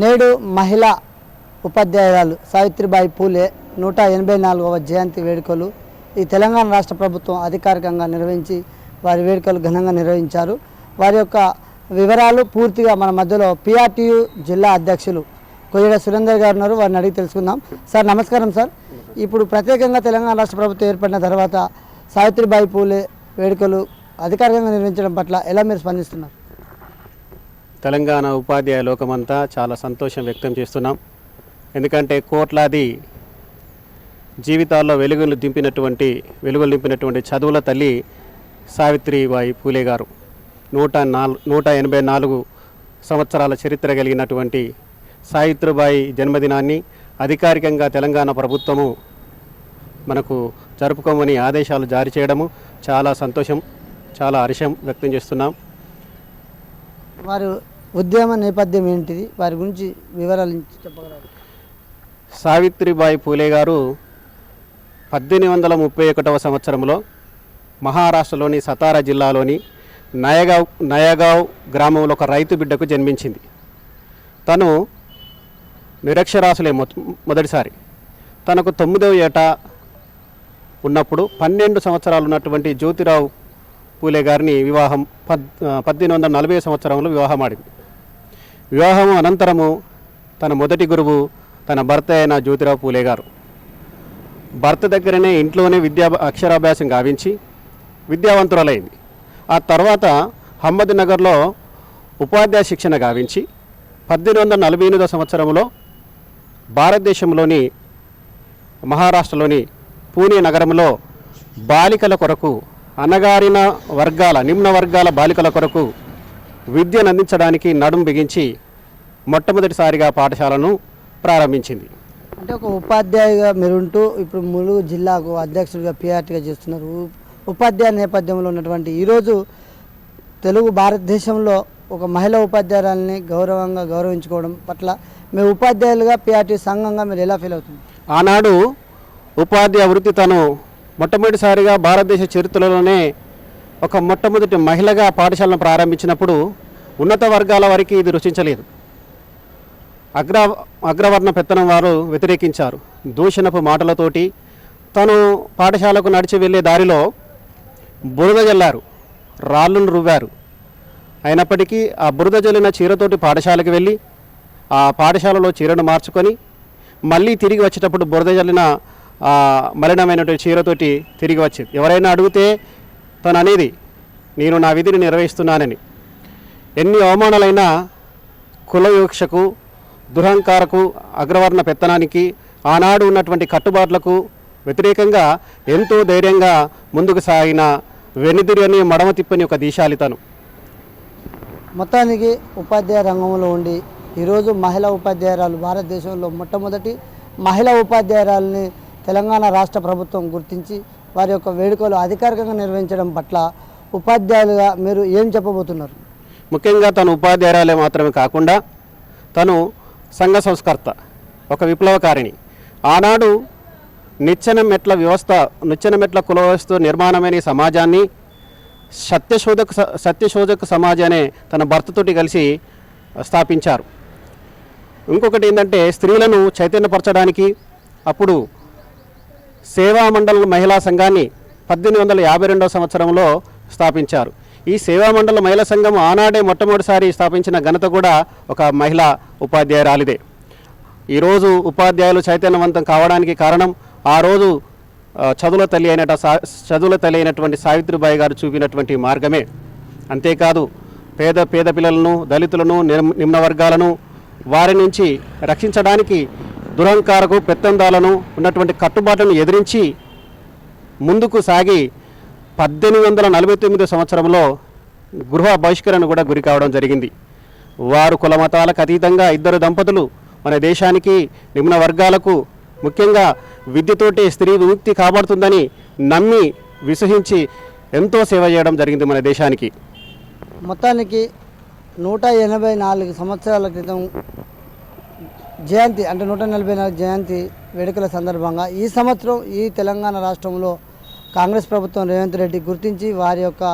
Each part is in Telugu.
నేడు మహిళా ఉపాధ్యాయురాలు సావిత్రిబాయి పూలే నూట ఎనభై నాలుగవ జయంతి వేడుకలు ఈ తెలంగాణ రాష్ట్ర ప్రభుత్వం అధికారికంగా నిర్వహించి వారి వేడుకలు ఘనంగా నిర్వహించారు. వారి యొక్క వివరాలు పూర్తిగా మన మధ్యలో పిఆర్టీయు జిల్లా అధ్యక్షులు కొయ్యడ సురేందర్ గారు ఉన్నారు. వారిని అడిగి తెలుసుకుందాం. సార్ నమస్కారం సార్. ఇప్పుడు ప్రత్యేకంగా తెలంగాణ రాష్ట్ర ప్రభుత్వం ఏర్పడిన తర్వాత సావిత్రిబాయి పూలే వేడుకలు అధికారికంగా నిర్వహించడం పట్ల ఎలా మీరు స్పందిస్తున్నారు? తెలంగాణ ఉపాధ్యాయ లోకమంతా చాలా సంతోషం వ్యక్తం చేస్తున్నాం. ఎందుకంటే కోట్లాది జీవితాల్లో వెలుగులు దింపినటువంటి వెలుగులు నింపినటువంటి చదువుల తల్లి సావిత్రిబాయి పూలే గారు. నూట నాలుగు నూట ఎనభై నాలుగు సంవత్సరాల చరిత్ర కలిగినటువంటి సావిత్రిబాయి జన్మదినాన్ని అధికారికంగా తెలంగాణ ప్రభుత్వము మనకు జరుపుకోమని ఆదేశాలు జారీ చేయడము చాలా సంతోషం చాలా హర్షం వ్యక్తం చేస్తున్నాం. వారు ఉద్యమ నేపథ్యం ఏంటిది? వారి గురించి వివరాలు చెప్పగలరు? సావిత్రిబాయి పూలే గారు పద్దెనిమిది వందల ముప్పై ఒకటవ సంవత్సరంలో మహారాష్ట్రలోని సతారా జిల్లాలోని నయగావ్ నయగావ్ గ్రామంలో ఒక రైతు బిడ్డకు జన్మించింది. తను నిరక్షరాసులే మొ- మొదటిసారి. తనకు తొమ్మిదవ ఏట ఉన్నప్పుడు పన్నెండు సంవత్సరాలు ఉన్నటువంటి జ్యోతిరావు పూలే గారిని వివాహం పద్ పద్దెనిమిది వందల నలభై సంవత్సరంలో వివాహం ఆడింది. వివాహం అనంతరము తన మొదటి గురువు తన భర్త అయిన జ్యోతిరావు పూలే గారు. భర్త దగ్గరనే ఇంట్లోనే విద్యా అక్షరాభ్యాసం గావించి విద్యావంతురాలైంది. ఆ తర్వాత హమ్మద్ నగర్లో ఉపాధ్యాయ శిక్షణ గావించి పద్దెనిమిది వందల నలభై ఎనిమిదో సంవత్సరంలో భారతదేశంలోని మహారాష్ట్రలోని పూణే నగరంలో బాలికల కొరకు అణగారిన వర్గాల నిమ్న వర్గాల బాలికల కొరకు విద్యను అందించడానికి నడుం బిగించి మొట్టమొదటిసారిగా పాఠశాలను ప్రారంభించింది. అంటే ఒక ఉపాధ్యాయుగా మీరుంటూ ఇప్పుడు ములుగు జిల్లాకు అధ్యక్షుడిగా పిఆర్టీగా చేస్తున్నారు. ఉపాధ్యాయ నేపథ్యంలో ఉన్నటువంటి ఈరోజు తెలుగు భారతదేశంలో ఒక మహిళా ఉపాధ్యాయురాలని గౌరవంగా గౌరవించుకోవడం పట్ల మీ ఉపాధ్యాయులుగా పిఆర్టీ సంఘంగా మీరు ఎలా ఫీల్ అవుతుంది ఆనాడు ఉపాధ్యాయ వృత్తి తను మొట్టమొదటిసారిగా భారతదేశ చరిత్రలోనే ఒక మొట్టమొదటి మహిళగా పాఠశాలను ప్రారంభించినప్పుడు ఉన్నత వర్గాల వారికి ఇది రుచించలేదు. అగ్ర అగ్రవర్ణ పెత్తనం వారు వ్యతిరేకించారు. దూషణపు మాటలతోటి తను పాఠశాలకు నడిచి వెళ్ళే దారిలో బురద జల్లారు రాళ్ళను రువ్వారు. అయినప్పటికీ ఆ బురద జల్లిన చీరతోటి పాఠశాలకు వెళ్ళి ఆ పాఠశాలలో చీరను మార్చుకొని మళ్ళీ తిరిగి వచ్చేటప్పుడు బురద జల్లిన మలినమైనటువంటి చీరతోటి తిరిగి వచ్చేది ఎవరైనా అడిగితే తను అనేది నేను నా విధిని నిర్వహిస్తున్నానని ఎన్ని అవమానాలైనా కుల దురహంకారకు అగ్రవర్ణ పెత్తనానికి ఆనాడు ఉన్నటువంటి కట్టుబాట్లకు వ్యతిరేకంగా ఎంతో ధైర్యంగా ముందుకు సాగిన వెనుదిరని మడమ తిప్పని ఒక దీశాలితను. మొత్తానికి ఉపాధ్యాయ రంగంలో ఉండి ఈరోజు మహిళా ఉపాధ్యాయురాలు భారతదేశంలో మొట్టమొదటి మహిళా ఉపాధ్యాయురాలని తెలంగాణ రాష్ట్ర ప్రభుత్వం గుర్తించి వారి యొక్క వేడుకలు అధికారికంగా నిర్వహించడం పట్ల ఉపాధ్యాయులుగా మీరు ఏం చెప్పబోతున్నారు? ముఖ్యంగా తను ఉపాధ్యాయురాలే మాత్రమే కాకుండా తను సంఘ సంస్కర్త ఒక విప్లవకారిణి. ఆనాడు నిచ్చెన మెట్ల వ్యవస్థ నిచ్చెన మెట్ల కుల వ్యవస్థ నిర్మాణమైన సమాజాన్ని సత్యశోధక సత్యశోధక సమాజ్ అనే తన భర్తతోటి కలిసి స్థాపించారు. ఇంకొకటి ఏంటంటే స్త్రీలను చైతన్యపరచడానికి అప్పుడు సేవా మండలం మహిళా సంఘాన్ని పద్దెనిమిది వందల యాభై రెండవ సంవత్సరంలో స్థాపించారు. ఈ సేవా మండల మహిళా సంఘం ఆనాడే మొట్టమొదటిసారి స్థాపించిన ఘనత కూడా ఒక మహిళా ఉపాధ్యాయురాలిదే. ఈరోజు ఉపాధ్యాయులు చైతన్యవంతం కావడానికి కారణం ఆ రోజు చదువుల తల్లి అయినట సా- చదువుల తల్లి అయినటువంటి సావిత్రిబాయి గారు చూపినటువంటి మార్గమే. అంతేకాదు పేద పేద పిల్లలను దళితులను నిమ్న వర్గాలను వారి నుంచి రక్షించడానికి దురహంకారకు పెత్తందాలను ఉన్నటువంటి కట్టుబాట్లను ఎదిరించి ముందుకు సాగి పద్దెనిమిది వందల నలభై తొమ్మిదో సంవత్సరంలో గృహ బహిష్కరణ కూడా గురి కావడం జరిగింది. వారు కుల మతాలకు అతీతంగా ఇద్దరు దంపతులు మన దేశానికి నిమ్న వర్గాలకు ముఖ్యంగా విద్యతోటే స్త్రీ విముక్తి కాబడుతుందని నమ్మి విశ్వసించి ఎంతో సేవ చేయడం జరిగింది మన దేశానికి. మొత్తానికి నూట ఎనభై నాలుగు సంవత్సరాల క్రితం జయంతి అంటే నూట నలభై నాలుగు జయంతి వేడుకల సందర్భంగా ఈ సంవత్సరం ఈ తెలంగాణ రాష్ట్రంలో కాంగ్రెస్ ప్రభుత్వం రేవంత్ రెడ్డి గుర్తించి వారి యొక్క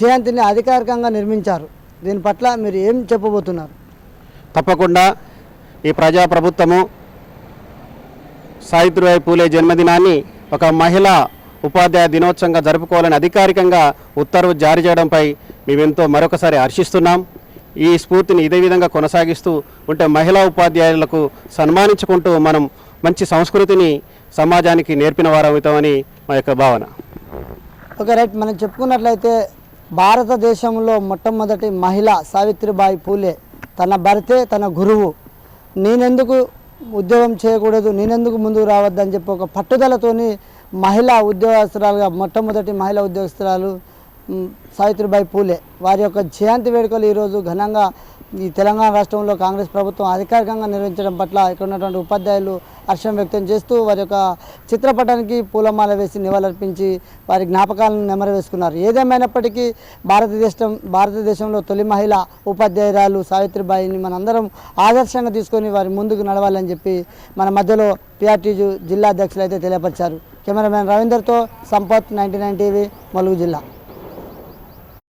జయంతిని అధికారికంగా నిర్మించారు. దీని పట్ల మీరు ఏం చెప్పబోతున్నారు? తప్పకుండా ఈ ప్రజాప్రభుత్వము సావిత్రిబాయి పూలే జన్మదినాన్ని ఒక మహిళా ఉపాధ్యాయ దినోత్సవంగా జరుపుకోవాలని అధికారికంగా ఉత్తర్వు జారీ చేయడంపై మేమెంతో మరొకసారి హర్షిస్తున్నాం. ఈ స్ఫూర్తిని ఇదే విధంగా కొనసాగిస్తూ ఉంటే మహిళా ఉపాధ్యాయులకు సన్మానించుకుంటూ మనం మంచి సంస్కృతిని సమాజానికి నేర్పిన వారవుతామని మా యొక్క భావన. Okay right. మనం చెప్పుకున్నట్లయితే భారతదేశంలో మొట్టమొదటి మహిళ సావిత్రిబాయి పూలే తన భర్తే తన గురువు. నేనెందుకు ఉద్యోగం చేయకూడదు నేనెందుకు ముందుకు రావద్దని చెప్పి ఒక పట్టుదలతోని మహిళా ఉద్యోగస్తురాలుగా మొట్టమొదటి మహిళా ఉద్యోగస్తురాలు సావిత్రిబాయి పూలే. వారి యొక్క జయంతి వేడుకలు ఈరోజు ఘనంగా ఈ తెలంగాణ రాష్ట్రంలో కాంగ్రెస్ ప్రభుత్వం అధికారికంగా నిర్వహించడం పట్ల ఇక్కడ ఉన్నటువంటి ఉపాధ్యాయులు హర్షం వ్యక్తం చేస్తూ వారి యొక్క చిత్రపటానికి పూలమాల వేసి నివాళులర్పించి వారి జ్ఞాపకాలను నెమరు వేసుకున్నారు ఏదేమైనప్పటికీ భారతదేశం భారతదేశంలో తొలి మహిళ ఉపాధ్యాయురాలు సావిత్రిబాయిని మనందరం ఆదర్శంగా తీసుకొని వారి ముందుకు నడవాలని చెప్పి మన మధ్యలో పిఆర్టీజు జిల్లా అధ్యక్షులు అయితే తెలియపరిచారు. Cameraman రవీందర్తో Sampath ninety nine TV Mulugu జిల్లా.